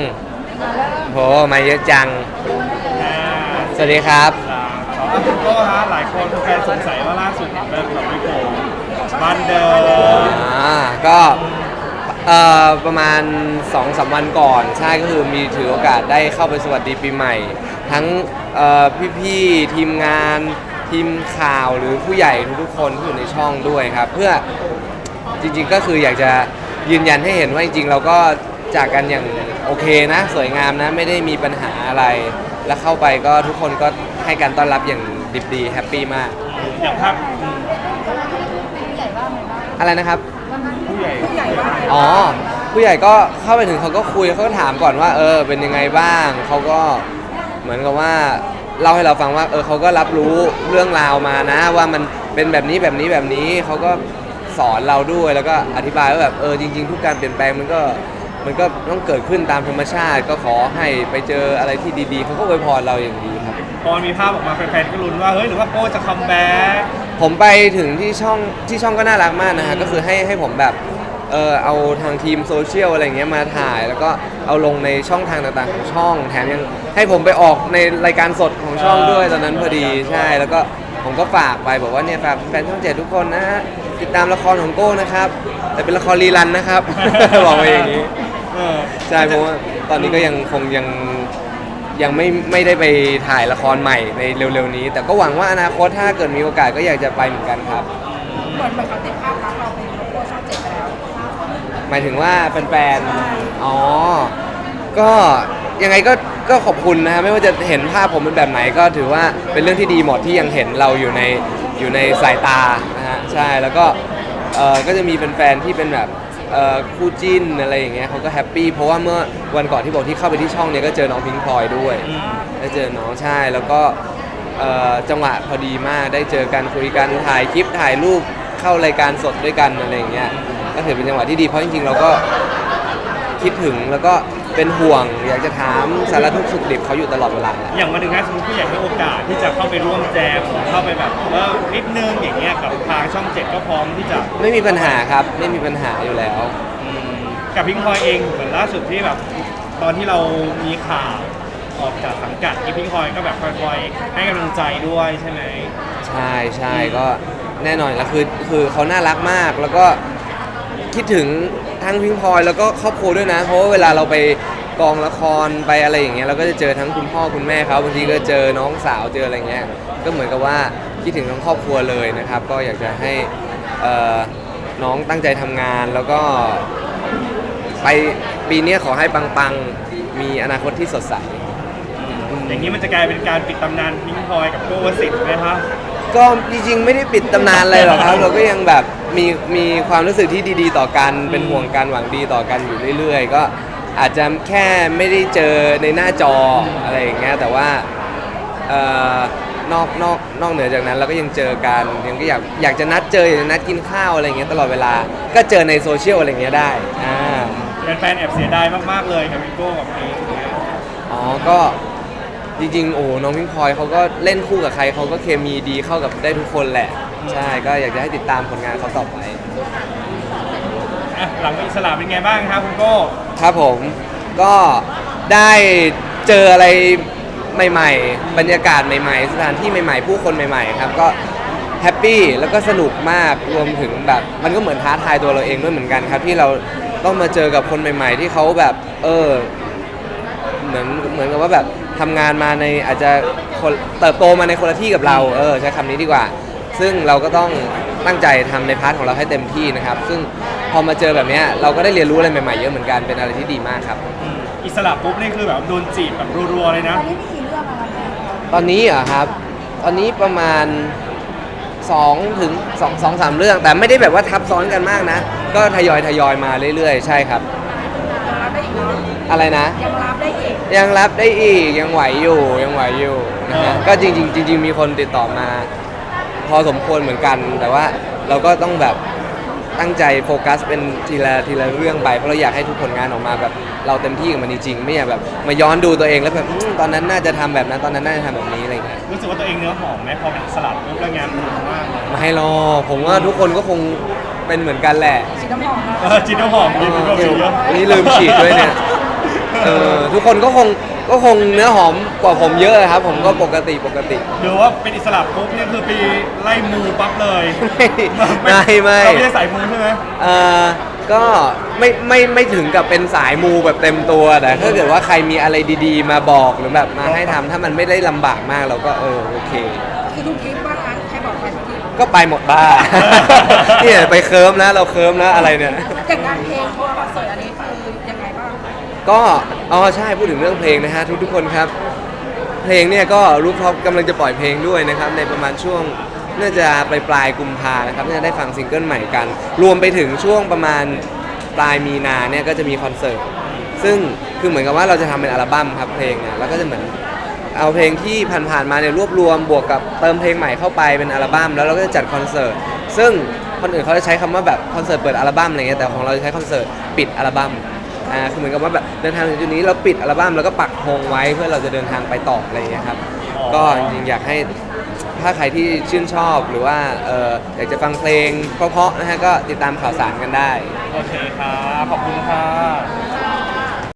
มโหมาเยอะจัง อ่าสวัสดีครับขอคุณโก้ฮะหลายคนแฟนสงสัยว่าล่าสุดเห็นแบบกับพี่โก้บ้านเดิมอ่าก็เอ่อประมาณ2อสวันก่อน ใช่ก็คือมีถือโอกาสได้เข้าไปสวัสดีปีใหม่ ทั้งเอ่อพี่ๆทีมงานทีมข่าวหรือผู้ใหญ่ทุกๆคนที่อยู่ในช่องด้วยครับ เพื่อจริงๆก็คืออยากจะยืนยันให้เห็นว่าจริงๆ เราก็จากกันอย่าง โอเคนะ สวยงามนะไม่ได้มีปัญหาอะไร แล้วเข้าไปก็ทุกคนก็ให้การต้อนรับอย่างดิบดีแฮปปี้มาก อย่างภาพอืมอะไรนะครับ ผู้ใหญ่อ๋อ ผู้ใหญ่ก็เข้าไปถึงเขาก็คุยเขาก็ถามก่อนว่า เออ เป็นยังไงบ้าง เขาก็เหมือนกับว่าเล่าให้เราฟังว่า เออเขาก็รับรู้เรื่องราวมานะ ว่ามันเป็นแบบนี้แบบนี้แบบนี้เขาก็สอนเราด้วยแล้วก็อธิบายว่าแบบเออจริง ๆ ทุกการเปลี่ยนแปลงมันก็ มันก็ต้องเกิดขึ้นตามธรรมชาติ ก็ขอให้ไปเจออะไรที่ดีๆเขาก็อวยพรเราอย่างดีครับ พอมีภาพออกมาแฟนๆก็ลุ้นว่าเฮ้ยหรือว่าโก้จะคัมแบ็กผมไปถึงที่ช่องที่ช่องก็น่ารักมากนะฮะก็คือให้ให้ผมแบบเออเอาทางทีมโซเชียลอะไรอย่างเงี้ยมาถ่าย แล้วก็เอาลงในช่องทางต่างๆของช่อง แถมยังให้ผมไปออกในรายการสดของช่องด้วยตอนนั้นพอดีใช่แล้วก็ผมก็ฝากไปบอกว่าเนี่ยฝากแฟนช่องเจ็ดทุกคนนะฮะติดตามละครของโก้นะครับ แต่เป็นละครรีรันนะครับ บอกไปอย่างนี้เออใช่เพราะว่าตอนนี้ก็ยังคงยังยังไม่ไม่ได้ไปถ่ายละครใหม่ในเร็วๆนี้ แต่ก็หวังว่าอนาคตถ้าเกิดมีโอกาสก็อยากจะไปเหมือนกันครับ เหมือนเหมือนเขาติดภาพลักษณ์เราเป็นโลโก้ช่องเจ็ดไปแล้ว หมายถึงว่าแฟนๆอ๋อ ก็ยังไงก็ก็ขอบคุณนะฮะไม่ว่าจะเห็นภาพผมเป็นแบบไหนก็ถือว่าเป็นเรื่องที่ดีหมดที่ยังเห็นเราอยู่ในอยู่ในสายตานะฮะใช่แล้วก็เออก็จะมีแฟนๆที่เป็นแบบ เอ่อคู่จิ้นอะไรอย่างเงี้ยเขาก็แฮปปี้เพราะว่าเมื่อวันก่อนที่บอกที่เข้าไปที่ช่องเนี่ยก็เจอน้องพิงพลอยด้วยอืมได้เจอน้องใช่แล้วก็เอ่อจังหวะพอดีมากได้เจอกันคุยกันถ่ายคลิปถ่ายรูปเข้ารายการสดด้วยกันอะไรอย่างเงี้ยก็ถือเป็นจังหวะที่ดีเพราะจริงๆเราก็คิดถึงแล้วก็ เป็นห่วง อยากจะถามสารทุกข์สุขดิบเขาอยู่ตลอดเวลาอย่างมาถึงนะสมมติผู้ใหญ่ให้โอกาสที่จะเข้าไปร่วมแจมเข้าไปแบบเออนิดนึงอย่างเงี้ยกับทางช่องเจ็ดก็พร้อมที่จะไม่มีปัญหาครับ ไม่มีปัญหาอยู่แล้ว อืมกับพิงพลอยเองเหมือนล่าสุดที่แบบตอนที่เรามีข่าวออกจากสังกัดอีพิงพลอยก็แบบคอยๆให้กำลังใจด้วยใช่ไหม ใช่ใช่ก็แน่นอนแล้วคือคือเขาน่ารักมากแล้วก็คิดถึง ทั้งพิงพลอยแล้วก็ครอบครัวด้วยนะ เพราะว่าเวลาเราไปกองละครไปอะไรอย่างเงี้ยเราก็จะเจอทั้งคุณพ่อคุณแม่เขาบางทีก็เจอน้องสาวเจออะไรเงี้ยก็เหมือนกับว่าคิดถึงทั้งครอบครัวเลยนะครับ ก็อยากจะให้เอ่อน้องตั้งใจทำงานแล้วก็ไปปีเนี้ยขอให้ปังๆมีอนาคตที่สดใส อย่างนี้มันจะกลายเป็นการปิดตำนานพิงพลอยกับโก้วสิทธิ์ไหมคะ ก็จริงๆไม่ได้ปิดตำนานอะไรหรอกครับ เราก็ยังแบบ มีมีความรู้สึกที่ดี ๆ ต่อกันเป็นห่วงกันหวังดีต่อกันอยู่เรื่อย ๆ ก็อาจจะแค่ไม่ได้เจอในหน้าจออะไรอย่างเงี้ยแต่ว่าเอ่อนอกนอกนอกเหนือจากนั้นเราก็ยังเจอกันยังก็อยากอยากจะนัดเจออยากจะนัดกินข้าวอะไรอย่างเงี้ยตลอดเวลาก็เจอในโซเชียลอะไรอย่างเงี้ยได้อ่าแฟนๆแอบเสียดายมากๆเลยกับพิงโก้กับพีอย่างเงี้ยอ๋อก็จริงๆโอ้น้องพิงพลอยเขาก็เล่นคู่กับใครเขาก็เคมีดีเข้ากับได้ทุกคนแหละ ใช่ก็อยากจะให้ติดตามผลงานเขาต่อไป อะหลังอิสระเป็นไงบ้างครับคุณโก้ครับผมก็ได้เจออะไรใหม่ ๆ บรรยากาศใหม่ ๆ สถานที่ใหม่ ๆ ผู้คนใหม่ ๆ ครับก็แฮปปี้แล้วก็สนุกมากรวมถึงแบบมันก็เหมือนท้าทายตัวเราเองด้วยเหมือนกันครับที่เราต้องมาเจอกับคนใหม่ ๆ ที่เขาแบบเออเหมือนเหมือนกับว่าแบบทำงานมาในอาจจะคนเติบโตมาในคนละที่กับเราเออใช้คำนี้ดีกว่า ซึ่งเราก็ต้องตั้งใจทำในพาร์ทของเราให้เต็มที่นะครับ ซึ่งพอมาเจอแบบเนี้ยเราก็ได้เรียนรู้อะไรใหม่ๆเยอะเหมือนกันเป็นอะไรที่ดีมากครับอืมอิสระปุ๊บนี่คือแบบโดนจีบแบบรัวๆเลยตนะอนนี้มีกี่เรื่องอะคะแม่ตอนนี้เหรอครับ ตอนนี้ประมาณ2ถึง2 2 3 เรื่อง แต่ไม่ได้แบบว่าทับซ้อนกันมากนะ ก็ทยอยทยอยมาเรื่อยๆ ใช่ครับยังรับได้อีกเนาะอะไรนะ ยังรับได้อีก ยังรับได้อีกยังไหวอยู่ยังไหวอยู่นะฮะเออก็จริงๆจริงๆมีคนติดต่อมา พอสมควรเหมือนกัน แต่ว่าเราก็ต้องแบบตั้งใจโฟกัสเป็นทีละทีละเรื่องไป เพราะเราอยากให้ทุกผลงานออกมาแบบเราเต็มที่กับมันจริงๆไม่อยากแบบมาย้อนดูตัวเองแล้วแบบอืมตอนนั้นน่าจะทำแบบนั้นตอนนั้นน่าจะทำแบบนี้อะไรอย่างเงี้ยรู้สึกว่าตัวเองเนื้อหอมไหมพอเป็นอิสระปุ๊บแล้วงานมันมากเลยไม่หรอกผมว่าทุกคนก็คงเป็นเหมือนกันแหละฉีดน้ำหอมเออจินน้ำหอมมีคุณโก้เดี๋ยวเยอะ นี่ลืมฉีดด้วยเนี่ยเเออทุกคนก็คง ก็คงเนื้อหอมกว่าผมเยอะครับ ผมก็ปกติปกติ หรือว่าเป็นอิสระปุ๊บนี่คือไปไล่มูปั๊บเลยไม่ไม่ เราไม่ได้สายมูใช่ไหมเอ่อก็ไม่ไม่ไม่ถึงกับเป็นสายมูแบบเต็มตัวแต่ถ้าเกิดว่าใครมีอะไรดีๆ มาบอกหรือแบบมาให้ทำถ้ามันไม่ได้ลำบากมากเราก็เออโอเค คือทุกทริปว่างั้นใครบอกไปทุกทริปก็ไปหมดบ้า เนี่ยไปเคิร์มนะเราเคิร์มนะอะไรเนี่ยอย่างงานเพลงทัวร์คอนเสิร์ตอันนี้คือยังไงบ้าง ก็ อ๋อ ใช่ พูดถึงเรื่องเพลงนะฮะ ทุกทุกคนครับ เพลงเนี่ยก็รูปท็อปกำลังจะปล่อยเพลงด้วยนะครับ ในประมาณช่วงน่าจะปลายปลายกุมภานะครับ น่าจะได้ฟังซิงเกิลใหม่กัน รวมไปถึงช่วงประมาณปลายมีนาเนี่ยก็จะมีคอนเสิร์ต ซึ่งคือเหมือนกับว่าเราจะทำเป็นอัลบั้มครับเพลงเนี่ยแล้วก็จะเหมือนเอาเพลงที่ผ่านๆมาเนี่ยรวบรวมบวกกับเติมเพลงใหม่เข้าไปเป็นอัลบั้มแล้วเราก็จะจัดคอนเสิร์ต ซึ่งคนอื่นเขาจะใช้คำว่าแบบคอนเสิร์ตเปิดอัลบั้มอะไรเงี้ยแต่ของเราจะใช้คอนเสิร์ตปิดอัลบั้ม อ่าคือเหมือนกับว่าแบบเดินทางถึงจุดนี้เราปิดอัลบั้มแล้วก็ปักธงไว้เพื่อเราจะเดินทางไปต่ออะไรอย่างเงี้ยครับอ๋อก็จริงๆอยากให้ถ้าใครที่ชื่นชอบหรือว่าเอออยากจะฟังเพลงเพราะๆนะฮะก็ติดตามข่าวสารกันได้ โอเคครับ ขอบคุณค่ะ